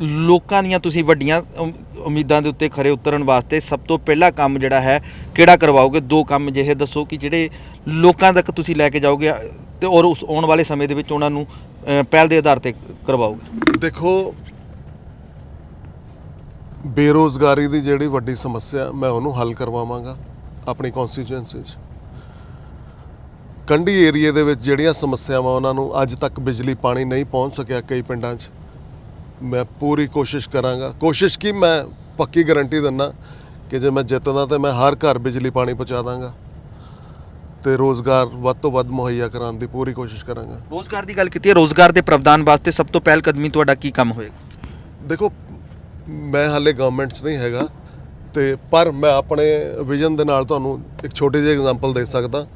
ਲੋਕਾਂ ਦੀਆਂ ਤੁਸੀਂ ਵੱਡੀਆਂ ਉਮ- ਉਮੀਦਾਂ ਦੇ ਉੱਤੇ ਖਰੇ ਉਤਰਨ ਵਾਸਤੇ ਸਭ ਤੋਂ ਪਹਿਲਾ ਕੰਮ ਜਿਹੜਾ ਹੈ ਕਿਹੜਾ ਕਰਵਾਓਗੇ? ਦੋ ਕੰਮ ਅਜਿਹੇ ਦੱਸੋ ਕਿ ਜਿਹੜੇ ਲੋਕਾਂ ਤੱਕ ਤੁਸੀਂ ਲੈ ਕੇ ਜਾਓਗੇ ਤੇ ਔਰ ਉਸ ਆਉਣ ਵਾਲੇ ਸਮੇਂ ਦੇ ਵਿੱਚ ਉਹਨਾਂ ਨੂੰ ਅ, ਪਹਿਲ ਦੇ ਆਧਾਰ ਤੇ ਕਰਵਾਓਗੇ। ਦੇਖੋ ਬੇਰੋਜ਼ਗਾਰੀ ਦੀ ਜਿਹੜੀ ਵੱਡੀ ਸਮੱਸਿਆ ਮੈਂ ਉਹਨੂੰ ਹੱਲ ਕਰਵਾਵਾਂਗਾ ਆਪਣੀ ਕਨਸਟੀਚੁਐਂਸੀ 'ਚ। ਕੰਢੀ ਏਰੀਏ ਦੇ ਵਿੱਚ ਜਿਹੜੀਆਂ ਸਮੱਸਿਆਵਾਂ ਉਹਨਾਂ ਨੂੰ ਅੱਜ ਤੱਕ ਬਿਜਲੀ ਪਾਣੀ ਨਹੀਂ ਪਹੁੰਚ ਸਕਿਆ ਕਈ ਪਿੰਡਾਂ 'ਚ ਮੈਂ ਪੂਰੀ ਕੋਸ਼ਿਸ਼ ਕਰਾਂਗਾ। ਕੋਸ਼ਿਸ਼ ਕੀ ਮੈਂ ਪੱਕੀ ਗਾਰੰਟੀ ਦਿੰਦਾ ਕਿ ਜੇ ਮੈਂ ਜਿੱਤਦਾ ਤੇ ਮੈਂ ਹਰ ਘਰ ਬਿਜਲੀ ਪਾਣੀ ਪਹੁੰਚਾ ਦਾਂਗਾ ਤੇ ਰੋਜ਼ਗਾਰ ਵੱਧ ਤੋਂ ਵੱਧ ਮੁਹੱਈਆ ਕਰਾਉਣ ਦੀ ਪੂਰੀ ਕੋਸ਼ਿਸ਼ ਕਰਾਂਗਾ। ਰੋਜ਼ਗਾਰ ਦੀ ਗੱਲ ਕੀਤੀ ਹੈ ਰੋਜ਼ਗਾਰ ਦੇ ਪ੍ਰਬੰਧਨ ਵਾਸਤੇ ਸਭ ਤੋਂ ਪਹਿਲ ਕਦਮੀ ਤੁਹਾਡਾ ਕੀ ਕੰਮ ਹੋਏਗਾ? ਦੇਖੋ ਮੈਂ ਹਾਲੇ ਗਵਰਨਮੈਂਟ 'ਚ ਨਹੀਂ ਹੈਗਾ ਤੇ ਪਰ ਮੈਂ ਆਪਣੇ ਵਿਜ਼ਨ ਦੇ ਨਾਲ ਤੁਹਾਨੂੰ ਇੱਕ ਛੋਟੀ ਜਿਹੀ ਐਗਜ਼ਾਮਪਲ ਦੇ ਸਕਦਾ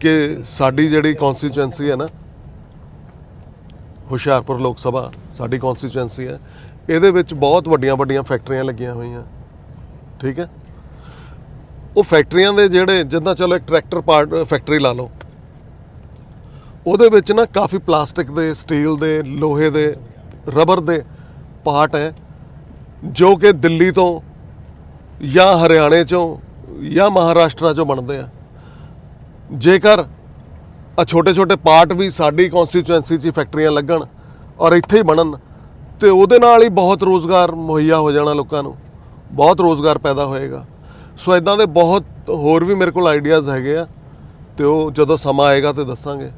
ਕਿ ਸਾਡੀ ਜਿਹੜੀ ਕਨਸਟੀਚੁਐਂਸੀ ਹੈ ਨਾ ਹੁਸ਼ਿਆਰਪੁਰ ਲੋਕ ਸਭਾ, ਸਾਡੀ ਕਨਸਟੀਚੁਐਂਸੀ ਹੈ। ਇਹਦੇ ਵਿੱਚ ਬਹੁਤ ਵੱਡੀਆਂ ਵੱਡੀਆਂ ਫੈਕਟਰੀਆਂ ਲੱਗੀਆਂ ਹੋਈਆਂ। ਠੀਕ ਹੈ? ਉਹ ਫੈਕਟਰੀਆਂ ਦੇ ਜਿਹੜੇ, ਜਿੱਦਾਂ ਚਲੋ ਇੱਕ ਟਰੈਕਟਰ ਪਾਰਟ ਫੈਕਟਰੀ ਲਾ ਲਓ। ਉਹਦੇ ਵਿੱਚ ਨਾ ਕਾਫੀ ਪਲਾਸਟਿਕ ਦੇ ਸਟੀਲ ਦੇ, ਲੋਹੇ ਦੇ ਰਬਰ ਦੇ ਪਾਰਟ ਹੈ, ਜੋ ਕਿ ਦਿੱਲੀ ਤੋਂ ਜਾਂ ਹਰਿਆਣੇ ਚੋਂ ਜਾਂ ਮਹਾਰਾਸ਼ਟਰ ਚੋਂ ਬਣਦੇ ਆ। ਜੇਕਰ ਆ ਛੋਟੇ ਛੋਟੇ ਪਾਰਟ ਵੀ ਸਾਡੀ ਕਨਸਟੀਚੁਐਂਸੀ 'ਚ ਹੀ ਫੈਕਟਰੀਆਂ ਲੱਗਣ ਔਰ ਇੱਥੇ ਹੀ ਬਣਨ ਤੇ ਉਹਦੇ ਨਾਲ ਹੀ ਬਹੁਤ ਰੋਜ਼ਗਾਰ ਮੁਹੱਈਆ ਹੋ ਜਾਣਾ ਲੋਕਾਂ ਨੂੰ, ਬਹੁਤ ਰੋਜ਼ਗਾਰ ਪੈਦਾ ਹੋਏਗਾ। ਸੋ ਇਦਾਂ ਦੇ ਬਹੁਤ ਹੋਰ ਵੀ ਮੇਰੇ ਕੋਲ ਆਈਡੀਆਜ਼ ਹੈਗੇ ਆ ਤੇ ਉਹ ਜਦੋਂ ਸਮਾਂ ਆਏਗਾ ਤੇ ਦੱਸਾਂਗੇ।